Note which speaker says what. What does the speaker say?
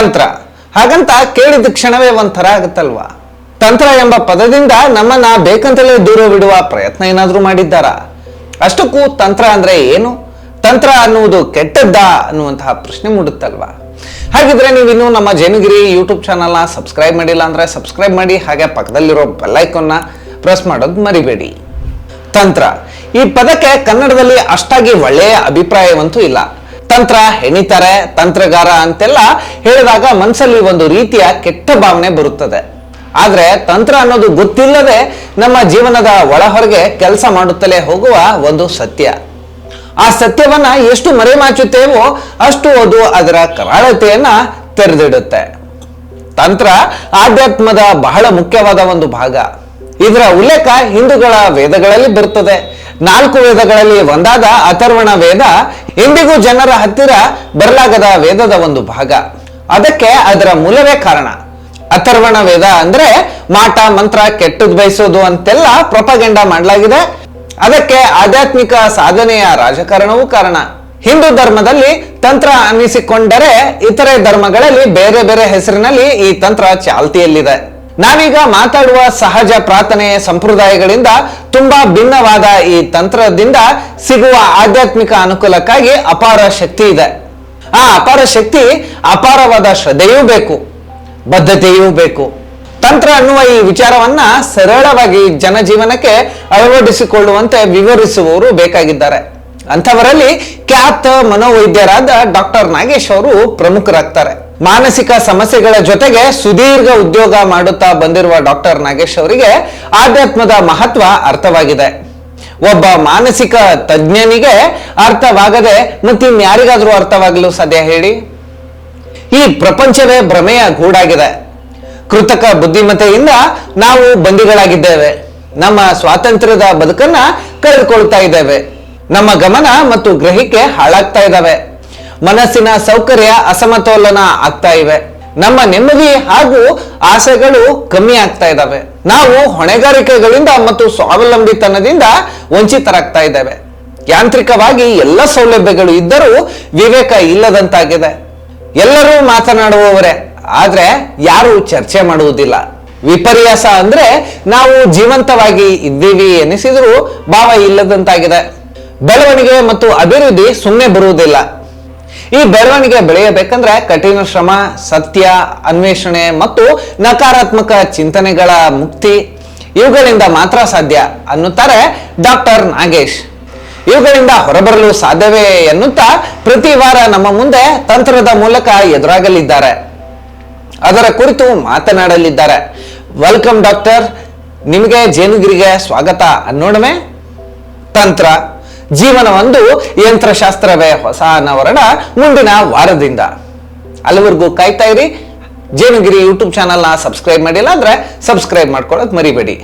Speaker 1: ತಂತ್ರ. ಹಾಗಂತ ಕೇಳಿದ ಕ್ಷಣವೇ ಒಂಥರ ಆಗುತ್ತಲ್ವಾ? ತಂತ್ರ ಎಂಬ ಪದದಿಂದ ನಮ್ಮನ್ನ ಬೇಕಂತಲೇ ದೂರ ಬಿಡುವ ಪ್ರಯತ್ನ ಏನಾದ್ರೂ ಮಾಡಿದ್ದಾರಾ? ಅಷ್ಟಕ್ಕೂ ತಂತ್ರ ಅಂದ್ರೆ ಏನು? ತಂತ್ರ ಅನ್ನುವುದು ಕೆಟ್ಟದ್ದಾ ಅನ್ನುವಂತಹ ಪ್ರಶ್ನೆ ಮೂಡುತ್ತಲ್ವಾ? ಹಾಗಿದ್ರೆ ನೀವು ಇನ್ನೂ ನಮ್ಮ ಜೇನುಗಿರಿ ಯೂಟ್ಯೂಬ್ ಚಾನಲ್ನ ಸಬ್ಸ್ಕ್ರೈಬ್ ಮಾಡಿಲ್ಲ ಅಂದ್ರೆ ಸಬ್ಸ್ಕ್ರೈಬ್ ಮಾಡಿ, ಹಾಗೆ ಪಕ್ಕದಲ್ಲಿರೋ ಬೆಲ್ಲೈಕನ್ನ ಪ್ರೆಸ್ ಮಾಡೋದು ಮರಿಬೇಡಿ. ತಂತ್ರ. ಈ ಪದಕ್ಕೆ ಕನ್ನಡದಲ್ಲಿ ಅಷ್ಟಾಗಿ ಒಳ್ಳೆಯ ಅಭಿಪ್ರಾಯವಂತೂ ಇಲ್ಲ. ತಂತ್ರ ಹೆಣಿತಾರೆ ತಂತ್ರಗಾರ ಅಂತೆಲ್ಲ ಹೇಳಿದಾಗ ಮನಸ್ಸಲ್ಲಿ ಒಂದು ರೀತಿಯ ಕೆಟ್ಟ ಭಾವನೆ ಬರುತ್ತದೆ. ಆದರೆ ತಂತ್ರ ಅನ್ನೋದು ಗೊತ್ತಿಲ್ಲದೆ ನಮ್ಮ ಜೀವನದ ಒಳಹೊರಗೆ ಕೆಲಸ ಮಾಡುತ್ತಲೇ ಹೋಗುವ ಒಂದು ಸತ್ಯ. ಆ ಸತ್ಯವನ್ನ ಎಷ್ಟು ಮರೆಮಾಚುತ್ತೇವೋ ಅಷ್ಟು ಅದು ಅದರ ಕರಾಳತೆಯನ್ನ ತೆರೆದಿಡುತ್ತೆ. ತಂತ್ರ ಆಧ್ಯಾತ್ಮದ ಬಹಳ ಮುಖ್ಯವಾದ ಒಂದು ಭಾಗ. ಇದರ ಉಲ್ಲೇಖ ಹಿಂದೂಗಳ ವೇದಗಳಲ್ಲಿ ಬರುತ್ತದೆ. ನಾಲ್ಕು ವೇದಗಳಲ್ಲಿ ಒಂದಾದ ಅಥರ್ವಣ ವೇದ, ಇಂದಿಗೂ ಜನರ ಹತ್ತಿರ ಬರಲಾಗದ ವೇದದ ಒಂದು ಭಾಗ. ಅದಕ್ಕೆ ಅದರ ಮೂಲವೇ ಕಾರಣ. ಅಥರ್ವಣ ವೇದ ಅಂದ್ರೆ ಮಾಟ, ಮಂತ್ರ, ಕೆಟ್ಟದ್ ಬಯಸೋದು ಅಂತೆಲ್ಲ ಪ್ರೊಪಗೆಂಡ ಮಾಡಲಾಗಿದೆ. ಅದಕ್ಕೆ ಆಧ್ಯಾತ್ಮಿಕ ಸಾಧನೆಯ ರಾಜಕಾರಣವೂ ಕಾರಣ. ಹಿಂದೂ ಧರ್ಮದಲ್ಲಿ ತಂತ್ರ ಅನ್ನಿಸಿಕೊಂಡರೆ ಇತರೆ ಧರ್ಮಗಳಲ್ಲಿ ಬೇರೆ ಬೇರೆ ಹೆಸರಿನಲ್ಲಿ ಈ ತಂತ್ರ ಚಾಲ್ತಿಯಲ್ಲಿದೆ. ನಾವೀಗ ಮಾತಾಡುವ ಸಹಜ ಪ್ರಾರ್ಥನೆ ಸಂಪ್ರದಾಯಗಳಿಂದ ತುಂಬಾ ಭಿನ್ನವಾದ ಈ ತಂತ್ರದಿಂದ ಸಿಗುವ ಆಧ್ಯಾತ್ಮಿಕ ಅನುಕೂಲಕ್ಕಾಗಿ ಅಪಾರ ಶಕ್ತಿ ಇದೆ. ಆ ಅಪಾರ ಶಕ್ತಿ ಅಪಾರವಾದ ಶ್ರದ್ಧೆಯೂ ಬೇಕು, ಬದ್ಧತೆಯೂ ಬೇಕು. ತಂತ್ರ ಅನ್ನುವ ಈ ವಿಚಾರವನ್ನ ಸರಳವಾಗಿ ಜನಜೀವನಕ್ಕೆ ಅಳವಡಿಸಿಕೊಳ್ಳುವಂತೆ ವಿವರಿಸುವವರು ಬೇಕಾಗಿದ್ದಾರೆ. ಅಂಥವರಲ್ಲಿ ಖ್ಯಾತ ಮನೋವೈದ್ಯರಾದ ಡಾಕ್ಟರ್ ನಾಗೇಶ್ ಅವರು ಪ್ರಮುಖರಾಗ್ತಾರೆ. ಮಾನಸಿಕ ಸಮಸ್ಯೆಗಳ ಜೊತೆಗೆ ಸುದೀರ್ಘ ಉದ್ಯೋಗ ಮಾಡುತ್ತಾ ಬಂದಿರುವ ಡಾಕ್ಟರ್ ನಾಗೇಶ್ ಅವರಿಗೆ ಆಧ್ಯಾತ್ಮದ ಮಹತ್ವ ಅರ್ಥವಾಗಿದೆ. ಒಬ್ಬ ಮಾನಸಿಕ ತಜ್ಞನಿಗೆ ಅರ್ಥವಾಗದೆ ಮತ್ತಿನ್ಯಾರಿಗಾದ್ರೂ ಅರ್ಥವಾಗಲು ಸಾಧ್ಯ ಹೇಳಿ? ಈ ಪ್ರಪಂಚವೇ ಭ್ರಮೆಯ ಗೂಡಾಗಿದೆ. ಕೃತಕ ಬುದ್ಧಿಮತೆಯಿಂದ ನಾವು ಬಂದಿಗಳಾಗಿದ್ದೇವೆ. ನಮ್ಮ ಸ್ವಾತಂತ್ರ್ಯದ ಬದುಕನ್ನ ಕಳೆದುಕೊಳ್ತಾ ಇದ್ದೇವೆ. ನಮ್ಮ ಗಮನ ಮತ್ತು ಗ್ರಹಿಕೆ ಹಾಳಾಗ್ತಾ ಇದ್ದಾವೆ. ಮನಸ್ಸಿನ ಸೌಕರ್ಯ ಅಸಮತೋಲನ ಆಗ್ತಾ ಇವೆ. ನಮ್ಮ ನೆಮ್ಮದಿ ಹಾಗೂ ಆಸೆಗಳು ಕಮ್ಮಿ ಆಗ್ತಾ ಇದ್ದಾವೆ ನಾವು ಹೊಣೆಗಾರಿಕೆಗಳಿಂದ ಮತ್ತು ಸ್ವಾವಲಂಬಿತನದಿಂದ ವಂಚಿತರಾಗ್ತಾ ಇದ್ದೇವೆ. ಯಾಂತ್ರಿಕವಾಗಿ ಎಲ್ಲ ಸೌಲಭ್ಯಗಳು ಇದ್ದರೂ ವಿವೇಕ ಇಲ್ಲದಂತಾಗಿದೆ. ಎಲ್ಲರೂ ಮಾತನಾಡುವವರೇ, ಆದ್ರೆ ಯಾರು ಚರ್ಚೆ ಮಾಡುವುದಿಲ್ಲ. ವಿಪರ್ಯಾಸ ಅಂದ್ರೆ ನಾವು ಜೀವಂತವಾಗಿ ಇದ್ದೀವಿ ಎನಿಸಿದರೂ ಭಾವ ಇಲ್ಲದಂತಾಗಿದೆ. ಬೆಳವಣಿಗೆ ಮತ್ತು ಅಭಿವೃದ್ಧಿ ಸುಮ್ಮನೆ ಬರುವುದಿಲ್ಲ. ಈ ಬೆಳವಣಿಗೆ ಬೆಳೆಯಬೇಕಂದ್ರೆ ಕಠಿಣ ಶ್ರಮ, ಸತ್ಯ, ಅನ್ವೇಷಣೆ ಮತ್ತು ನಕಾರಾತ್ಮಕ ಚಿಂತನೆಗಳ ಮುಕ್ತಿ ಇವುಗಳಿಂದ ಮಾತ್ರ ಸಾಧ್ಯ ಅನ್ನುತ್ತಾರೆ ಡಾಕ್ಟರ್ ನಾಗೇಶ್. ಇವುಗಳಿಂದ ಹೊರಬರಲು ಸಾಧ್ಯವೇ ಎನ್ನುತ್ತಾ ಪ್ರತಿ ವಾರ ನಮ್ಮ ಮುಂದೆ ತಂತ್ರದ ಮೂಲಕ ಎದುರಾಗಲಿದ್ದಾರೆ. ಅದರ ಕುರಿತು ಮಾತನಾಡಲಿದ್ದಾರೆ. Welcome doctor. ನಿಮಗೆ ಜೇನುಗಿರಿಗೆ ಸ್ವಾಗತ ಅನ್ನೋಣಮೆ ತಂತ್ರ. ಜೀವನವೊಂದು ಯಂತ್ರಶಾಸ್ತ್ರವೇ ಹೊಸ ಅನಾವರಣ ಮುಂದಿನ ವಾರದಿಂದ. ಅಲ್ಲಿವರೆಗೂ ಕಾಯ್ತಾ ಇರಿ. ಜೇನುಗಿರಿ ಯೂಟ್ಯೂಬ್ ಚಾನಲ್ನ ಸಬ್ಸ್ಕ್ರೈಬ್ ಮಾಡಿಲ್ಲ ಅಂದ್ರೆ ಸಬ್ಸ್ಕ್ರೈಬ್ ಮಾಡ್ಕೊಳ್ಳೋದು ಮರಿಬೇಡಿ.